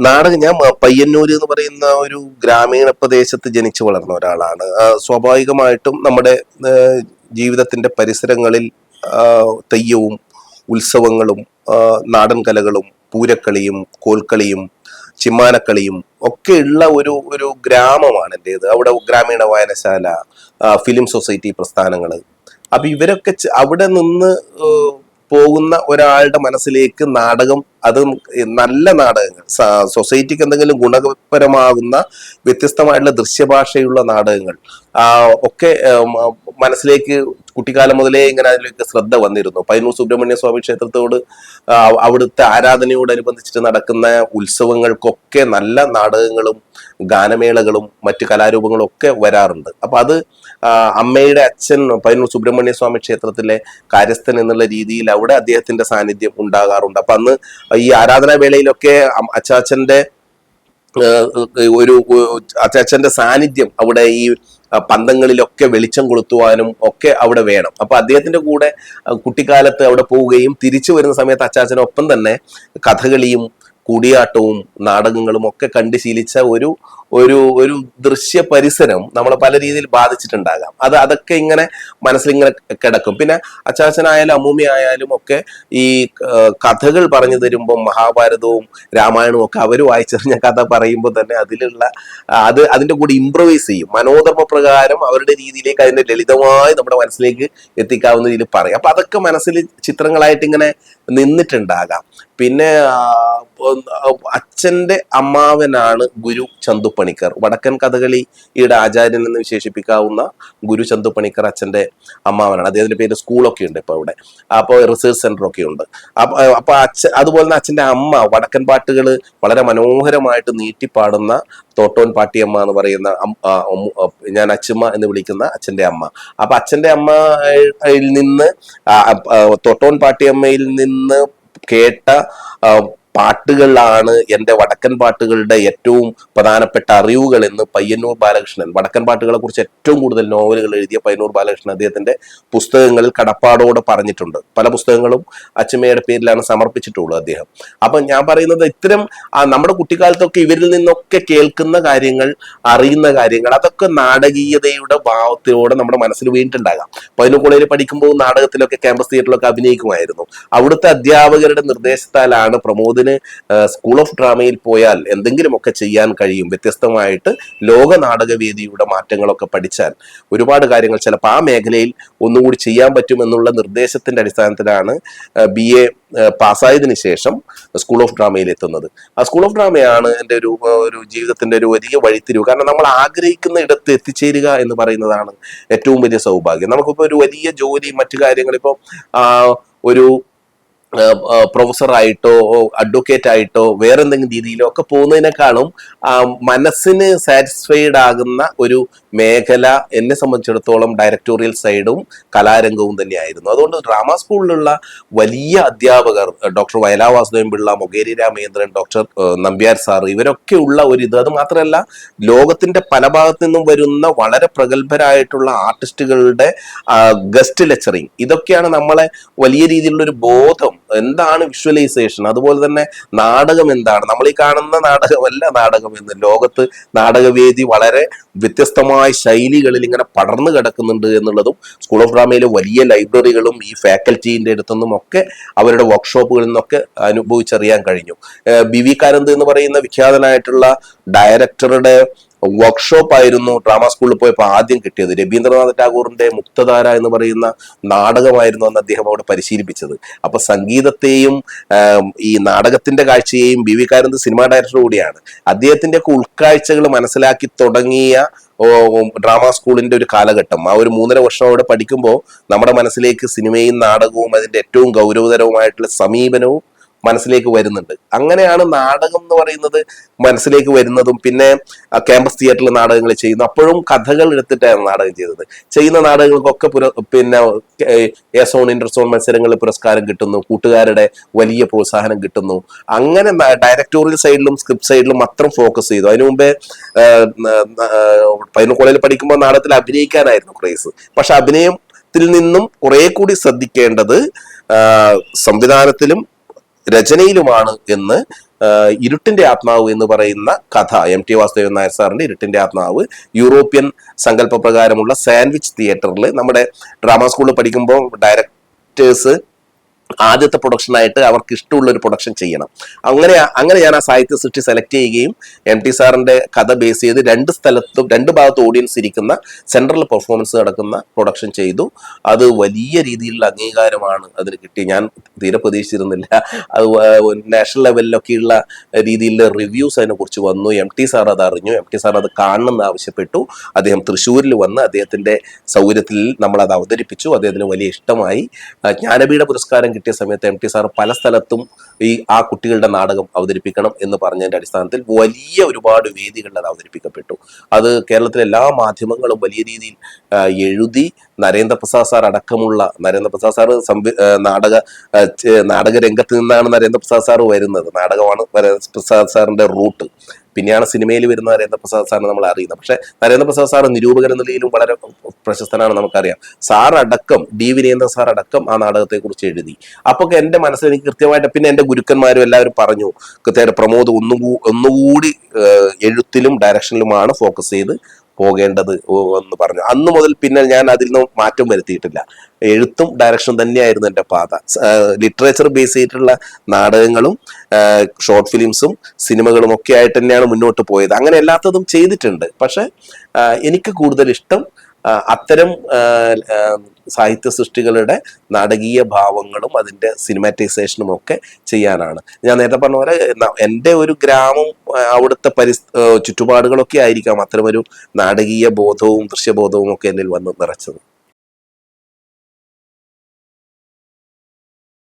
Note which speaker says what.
Speaker 1: നാടകം ഞാൻ പയ്യന്നൂർ എന്ന് പറയുന്ന ഒരു ഗ്രാമീണ പ്രദേശത്ത് ജനിച്ചു വളർന്ന ഒരാളാണ്. സ്വാഭാവികമായിട്ടും നമ്മുടെ ജീവിതത്തിന്റെ പരിസരങ്ങളിൽ തെയ്യവും ഉത്സവങ്ങളും നാടൻ കലകളും പൂരക്കളിയും കോൽക്കളിയും ചിമ്മാനക്കളിയും ഒക്കെ ഉള്ള ഒരു ഒരു ഗ്രാമമാണ് എന്റേത് അവിടെ ഗ്രാമീണ വായനശാല ഫിലിം സൊസൈറ്റി പ്രസ്ഥാനങ്ങൾ അപ്പൊ ഇവരൊക്കെ അവിടെ നിന്ന് പോകുന്ന ഒരാളുടെ മനസ്സിലേക്ക് നാടകം അത് നല്ല നാടകങ്ങൾ. സൊസൈറ്റിക്ക് എന്തെങ്കിലും ഗുണപരമാകുന്ന വ്യത്യസ്തമായിട്ടുള്ള ദൃശ്യഭാഷയുള്ള നാടകങ്ങൾ. ഒക്കെ മനസ്സിലേക്ക് കുട്ടിക്കാലം മുതലേ ഇങ്ങനെ അതിലേക്ക് ശ്രദ്ധ വന്നിരുന്നു. പയ്യന്നൂർ സുബ്രഹ്മണ്യ സ്വാമി ക്ഷേത്രത്തോട് അവിടുത്തെ ആരാധനയോടനുബന്ധിച്ചിട്ട് നടക്കുന്ന ഉത്സവങ്ങൾക്കൊക്കെ നല്ല നാടകങ്ങളും ഗാനമേളകളും മറ്റു കലാരൂപങ്ങളും ഒക്കെ വരാറുണ്ട്. അപ്പൊ അത് അമ്മയുടെ അച്ഛൻ പയ്യന്നൂർ സുബ്രഹ്മണ്യ സ്വാമി ക്ഷേത്രത്തിലെ കാര്യസ്ഥൻ എന്നുള്ള രീതിയിൽ അവിടെ അദ്ദേഹത്തിന്റെ സാന്നിധ്യം ഉണ്ടാകാറുണ്ട്. അപ്പൊ അന്ന് ഈ ആരാധനാ വേളയിലൊക്കെ അം- അച്ചാച്ചന്റെ ഒരു അച്ചാച്ചന്റെ സാന്നിധ്യം അവിടെ ഈ പന്തങ്ങളിലൊക്കെ വെളിച്ചം കൊളുത്തുവാനും ഒക്കെ അവിടെ വേണം. അപ്പൊ അദ്ദേഹത്തിന്റെ കൂടെ കുട്ടിക്കാലത്ത് അവിടെ പോവുകയും തിരിച്ചു വരുന്ന സമയത്ത് അച്ചാച്ചനൊപ്പം തന്നെ കഥകളിയും കൂടിയാട്ടവും നാടകങ്ങളും ഒക്കെ കണ്ട് ശീലിച്ച ഒരു ഒരു ഒരു ദൃശ്യ പരിസരം നമ്മളെ പല രീതിയിൽ ബാധിച്ചിട്ടുണ്ടാകാം. അത് അതൊക്കെ ഇങ്ങനെ മനസ്സിലിങ്ങനെ കിടക്കും. പിന്നെ അച്ചാച്ചനായാലും അമ്മൂമ്മ ആയാലും ഒക്കെ ഈ കഥകൾ പറഞ്ഞു തരുമ്പോൾ മഹാഭാരതവും രാമായണവും ഒക്കെ അവർ വായിച്ചറിഞ്ഞ കഥ പറയുമ്പോൾ തന്നെ അതിലുള്ള അത് അതിന്റെ കൂടെ ഇംപ്രവൈസ് ചെയ്യും. മനോധർമ്മ പ്രകാരം അവരുടെ രീതിയിലേക്ക് അതിന്റെ ലളിതമായി നമ്മുടെ മനസ്സിലേക്ക് എത്തിക്കാവുന്ന രീതിയിൽ പറയും. അപ്പം അതൊക്കെ മനസ്സിൽ ചിത്രങ്ങളായിട്ട് ഇങ്ങനെ നിന്നിട്ടുണ്ടാകാം. പിന്നെ അച്ഛന്റെ അമ്മാവനാണ് ഗുരു ചന്തുപ്പണിക്കർ വടക്കൻ കഥകളിയുടെ ആചാര്യൻ എന്ന് വിശേഷിപ്പിക്കാവുന്ന ഗുരു ചന്തു പണിക്കർ അച്ഛന്റെ അമ്മാവനാണ്. അദ്ദേഹത്തിന്റെ പേര് സ്കൂളൊക്കെ ഉണ്ട് ഇപ്പോൾ ഇവിടെ. അപ്പോൾ റിസർച്ച് സെന്റർ ഒക്കെ ഉണ്ട് അപ്പോൾ അച്ഛൻ അതുപോലെ തന്നെ അച്ഛന്റെ അമ്മ വടക്കൻ പാട്ടുകൾ വളരെ മനോഹരമായിട്ട് നീട്ടിപ്പാടുന്ന തോട്ടോൻ പാട്ടിയമ്മ എന്ന് പറയുന്ന ഞാൻ അച്ഛമ്മ എന്ന് വിളിക്കുന്ന അച്ഛന്റെ അമ്മ. അപ്പോൾ അച്ഛന്റെ അമ്മയിൽ നിന്ന് തോട്ടോൻ പാട്ടിയമ്മയിൽ നിന്ന് കേട്ട ആ, പാട്ടുകളിലാണ് എന്റെ വടക്കൻ പാട്ടുകളുടെ ഏറ്റവും പ്രധാനപ്പെട്ട അറിവുകൾ എന്ന് പയ്യന്നൂർ ബാലകൃഷ്ണൻ. വടക്കൻ പാട്ടുകളെ കുറിച്ച് ഏറ്റവും കൂടുതൽ നോവലുകൾ എഴുതിയ പയ്യന്നൂർ ബാലകൃഷ്ണൻ അദ്ദേഹത്തിന്റെ പുസ്തകങ്ങളിൽ കടപ്പാടോടെ പറഞ്ഞിട്ടുണ്ട്. പല പുസ്തകങ്ങളും അച്ഛമ്മയുടെ പേരിലാണ് സമർപ്പിച്ചിട്ടുള്ളത് അദ്ദേഹം. അപ്പൊ ഞാൻ പറയുന്നത് ഇത്തരം നമ്മുടെ കുട്ടിക്കാലത്തൊക്കെ ഇവരിൽ നിന്നൊക്കെ കേൾക്കുന്ന കാര്യങ്ങൾ അറിയുന്ന കാര്യങ്ങൾ അതൊക്കെ നാടകീയതയുടെ ഭാവത്തിലൂടെ നമ്മുടെ മനസ്സിൽ വീണിട്ടുണ്ടാകാം. പയ്യന്നൂർ കോളേജിൽ പഠിക്കുമ്പോൾ നാടകത്തിലൊക്കെ ക്യാമ്പസ് തിയേറ്ററിലൊക്കെ അഭിനയിക്കുമായിരുന്നു. അവിടുത്തെ അധ്യാപകരുടെ നിർദ്ദേശത്താലാണ് പ്രമോദിന് സ്കൂൾ ഓഫ് ഡ്രാമയിൽ പോയാൽ എന്തെങ്കിലുമൊക്കെ ചെയ്യാൻ കഴിയും. വ്യത്യസ്തമായിട്ട് ലോക നാടകവേദിയുടെ മാറ്റങ്ങളൊക്കെ പഠിച്ചാൽ ഒരുപാട് കാര്യങ്ങൾ ചിലപ്പോൾ ആ മേഖലയിൽ ഒന്നുകൂടി ചെയ്യാൻ പറ്റുമെന്നുള്ള നിർദ്ദേശത്തിന്റെ അടിസ്ഥാനത്തിലാണ് ബി എ പാസ്സായതിനു ശേഷം സ്കൂൾ ഓഫ് ഡ്രാമയിൽ എത്തുന്നത്. ആ സ്കൂൾ ഓഫ് ഡ്രാമയാണ് എന്റെ ഒരു ഒരു ജീവിതത്തിന്റെ ഒരു വലിയ വഴിത്തിരിവ്. കാരണം നമ്മൾ ആഗ്രഹിക്കുന്ന ഇടത്ത് എത്തിച്ചേരുക എന്ന് പറയുന്നതാണ് ഏറ്റവും വലിയ സൗഭാഗ്യം. നമുക്കിപ്പോൾ ഒരു വലിയ ജോലി മറ്റു കാര്യങ്ങൾ ഇപ്പോൾ ഒരു പ്രൊഫസറായിട്ടോ അഡ്വക്കേറ്റ് ആയിട്ടോ വേറെ എന്തെങ്കിലും രീതിയിലോ ഒക്കെ പോകുന്നതിനേക്കാളും മനസ്സിന് സാറ്റിസ്ഫൈഡ് ആകുന്ന ഒരു മേഖല എന്നെ സംബന്ധിച്ചിടത്തോളം ഡയറക്ടോറിയൽ സൈഡും കലാരംഗവും തന്നെയായിരുന്നു. അതുകൊണ്ട് ഡ്രാമ സ്കൂളിലുള്ള വലിയ അധ്യാപകർ doctor Vayala Vasudevan Pillai Mokeri Ramendran doctor Nambiar sir ഇവരൊക്കെ ഉള്ള ഒരു ഇത്. അത് മാത്രമല്ല ലോകത്തിന്റെ പല ഭാഗത്തു നിന്നും വരുന്ന വളരെ പ്രഗത്ഭരായിട്ടുള്ള ആർട്ടിസ്റ്റുകളുടെ ഗസ്റ്റ് ലെക്ചറിങ് ഇതൊക്കെയാണ് നമ്മളെ വലിയ രീതിയിലുള്ള ഒരു ബോധം എന്താണ് വിഷ്വലൈസേഷൻ അതുപോലെ തന്നെ നാടകം എന്താണ്? നമ്മൾ ഈ കാണുന്ന നാടകമല്ല നാടകം എന്ന്. ലോകത്ത് നാടകവേദി വളരെ വ്യത്യസ്തമായ ശൈലികളിൽ ഇങ്ങനെ പടർന്നു കിടക്കുന്നുണ്ട് എന്നുള്ളതും സ്കൂൾ ഓഫ് ഡ്രാമയിലെ വലിയ ലൈബ്രറികളും ഈ ഫാക്കൽറ്റീന്റെ അടുത്തുനിന്നും ഒക്കെ അവരുടെ വർക്ക്ഷോപ്പുകളിൽ നിന്നൊക്കെ അനുഭവിച്ചറിയാൻ കഴിഞ്ഞു. ബി വി കാരന്ത് എന്ന് പറയുന്ന വിഖ്യാതനായിട്ടുള്ള ഡയറക്ടറുടെ വർക്ക്ഷോപ്പ് ആയിരുന്നു ഡ്രാമ സ്കൂളിൽ പോയപ്പോൾ ആദ്യം കിട്ടിയത്. രവീന്ദ്രനാഥ് ടാഗോറിന്റെ മുക്തധാര എന്ന് പറയുന്ന നാടകമായിരുന്നു അന്ന് അദ്ദേഹം അവിടെ പരിശീലിപ്പിച്ചത്. അപ്പൊ സംഗീതത്തെയും ഈ നാടകത്തിന്റെ കാഴ്ചയെയും B V Karanth cinema director കൂടിയാണ്. അദ്ദേഹത്തിന്റെ ഒക്കെ ഉൾക്കാഴ്ചകൾ മനസ്സിലാക്കി തുടങ്ങിയ ഡ്രാമ സ്കൂളിന്റെ ഒരു കാലഘട്ടം. ആ ഒരു മൂന്നര വർഷം അവിടെ പഠിക്കുമ്പോൾ നമ്മുടെ മനസ്സിലേക്ക് സിനിമയും നാടകവും അതിന്റെ ഏറ്റവും ഗൗരവതരവുമായിട്ടുള്ള സമീപനവും മനസ്സിലേക്ക് വരുന്നുണ്ട്. അങ്ങനെയാണ് നാടകം എന്ന് പറയുന്നത് മനസ്സിലേക്ക് വരുന്നതും പിന്നെ ക്യാമ്പസ് തിയേറ്ററിൽ നാടകങ്ങൾ ചെയ്യുന്നു. അപ്പോഴും കഥകൾ എടുത്തിട്ടാണ് നാടകം ചെയ്തത്. ചെയ്യുന്ന നാടകങ്ങൾക്കൊക്കെ പുര പിന്നെ എ സോൺ ഇന്റർ സോൺ മത്സരങ്ങളിൽ പുരസ്കാരം കിട്ടുന്നു. കൂട്ടുകാരുടെ വലിയ പ്രോത്സാഹനം കിട്ടുന്നു. അങ്ങനെ ഡയറക്ടോറിയൽ സൈഡിലും സ്ക്രിപ്റ്റ് സൈഡിലും മാത്രം ഫോക്കസ് ചെയ്തു. അതിനു മുമ്പേ പതിനൊന്ന് കോളേജിൽ പഠിക്കുമ്പോൾ നാടകത്തിൽ അഭിനയിക്കാനായിരുന്നു ക്രേസ്. പക്ഷെ അഭിനയത്തിൽ നിന്നും കുറെ കൂടി ശ്രദ്ധിക്കേണ്ടത് സംവിധാനത്തിലും രചനയിലുമാണ് എന്ന് ഇരുട്ടിന്റെ ആത്മാവ് എന്ന് പറയുന്ന കഥ. എം ടി വാസുദേവൻ നായർ സാറിന്റെ ഇരുട്ടിന്റെ ആത്മാവ്. യൂറോപ്യൻ സങ്കല്പ പ്രകാരമുള്ള സാൻഡ്വിച്ച് തിയേറ്ററിൽ നമ്മുടെ ഡ്രാമ സ്കൂളിൽ പഠിക്കുമ്പോൾ ഡയറക്ടേഴ്സ് ആദ്യത്തെ പ്രൊഡക്ഷൻ ആയിട്ട് അവർക്ക് ഇഷ്ടമുള്ള ഒരു പ്രൊഡക്ഷൻ ചെയ്യണം. അങ്ങനെ അങ്ങനെ ഞാൻ ആ സാഹിത്യ സൃഷ്ടി സെലക്ട് ചെയ്യുകയും എം ടി സാറിന്റെ കഥ ബേസ് ചെയ്ത് രണ്ട് സ്ഥലത്തും രണ്ട് ഭാഗത്ത് ഓഡിയൻസ് ഇരിക്കുന്ന സെൻട്രൽ പെർഫോമൻസ് നടക്കുന്ന പ്രൊഡക്ഷൻ ചെയ്തു. അത് വലിയ രീതിയിലുള്ള അംഗീകാരമാണ് അതിന് കിട്ടി. ഞാൻ തീരെ പ്രതീക്ഷിച്ചിരുന്നില്ല. അത് നാഷണൽ ലെവലിലൊക്കെയുള്ള രീതിയിലുള്ള റിവ്യൂസ് അതിനെ കുറിച്ച് വന്നു. എം ടി സാർ അത് അറിഞ്ഞു. എം ടി സാർ അത് കാണണമെന്ന് ആവശ്യപ്പെട്ടു. അദ്ദേഹം തൃശ്ശൂരിൽ വന്ന് അദ്ദേഹത്തിന്റെ സൗകര്യത്തിൽ നമ്മൾ അത് അവതരിപ്പിച്ചു. അദ്ദേഹത്തിന് വലിയ ഇഷ്ടമായി. ജ്ഞാനപീഠ പുരസ്കാരം കിട്ടിയ സമയത്ത് എം ടി സാർ പല സ്ഥലത്തും ഈ ആ കുട്ടികളുടെ നാടകം അവതരിപ്പിക്കണം എന്ന് പറഞ്ഞതിന്റെ അടിസ്ഥാനത്തിൽ വലിയ ഒരുപാട് വേദികളിൽ അത് അവതരിപ്പിക്കപ്പെട്ടു. അത് കേരളത്തിലെ എല്ലാ മാധ്യമങ്ങളും വലിയ രീതിയിൽ എഴുതി നരേന്ദ്രപ്രസാദ് സാർ അടക്കമുള്ള നരേന്ദ്രപ്രസാദ് സാർ സംവി നാടക നാടകരംഗത്ത് നാടക രംഗത്ത് നിന്നാണ് നരേന്ദ്രപ്രസാദ് സാർ വരുന്നത്. നാടകമാണ് നരേന്ദ്രപ്രസാദ് സാറിന്റെ റൂട്ട്. പിന്നെയാണ് സിനിമയിൽ വരുന്ന നരേന്ദ്രപ്രസാദ് സാറിനെ നമ്മൾ അറിയുന്നത്. പക്ഷേ നരേന്ദ്രപ്രസാദ് സാർ നിരൂപകൻ എന്ന നിലയിലും വളരെ പ്രശസ്തനാണ് നമുക്കറിയാം. സാർ അടക്കം ഡി വിനേന്ദ്ര സാർ അടക്കം ആ നാടകത്തെ കുറിച്ച് എഴുതി. അപ്പൊ എന്റെ മനസ്സിൽ എനിക്ക് കൃത്യമായിട്ട് പിന്നെ എന്റെ ഗുരുക്കന്മാരും എല്ലാവരും പറഞ്ഞു കൃത്യമായിട്ട് പ്രമോദ് ഒന്നുകൂ ഒന്നുകൂടി എഴുത്തിലും ഡയറക്ഷനിലുമാണ് ഫോക്കസ് ചെയ്ത് പോകേണ്ടത് എന്ന് പറഞ്ഞു. അന്ന് മുതൽ പിന്നെ ഞാൻ അതിൽ നിന്നും മാറ്റം വരുത്തിയിട്ടില്ല. എഴുത്തും ഡയറക്ഷനും തന്നെയായിരുന്നു എന്റെ പാത. ലിറ്ററേച്ചർ ബേസ് ചെയ്തിട്ടുള്ള നാടകങ്ങളും ഷോർട്ട് ഫിലിംസും സിനിമകളും ഒക്കെ ആയിട്ട് തന്നെയാണ് മുന്നോട്ട് പോയത്. അങ്ങനെ എല്ലാത്തതും ചെയ്തിട്ടുണ്ട്. പക്ഷെ എനിക്ക് കൂടുതൽ ഇഷ്ടം അത്തരം സാഹിത്യ സൃഷ്ടികളുടെ നാടകീയ ഭാവങ്ങളും അതിന്റെ സിനിമാറ്റൈസേഷനും ഒക്കെ ചെയ്യാനാണ്. ഞാൻ നേരത്തെ പറഞ്ഞ പോലെ എന്റെ ഒരു ഗ്രാമം അവിടുത്തെ പരിസ് ചുറ്റുപാടുകളൊക്കെ ആയിരിക്കാം അത്തരമൊരു നാടകീയ ബോധവും ദൃശ്യബോധവും ഒക്കെ എന്നിൽ വന്ന് നിറച്ചത്.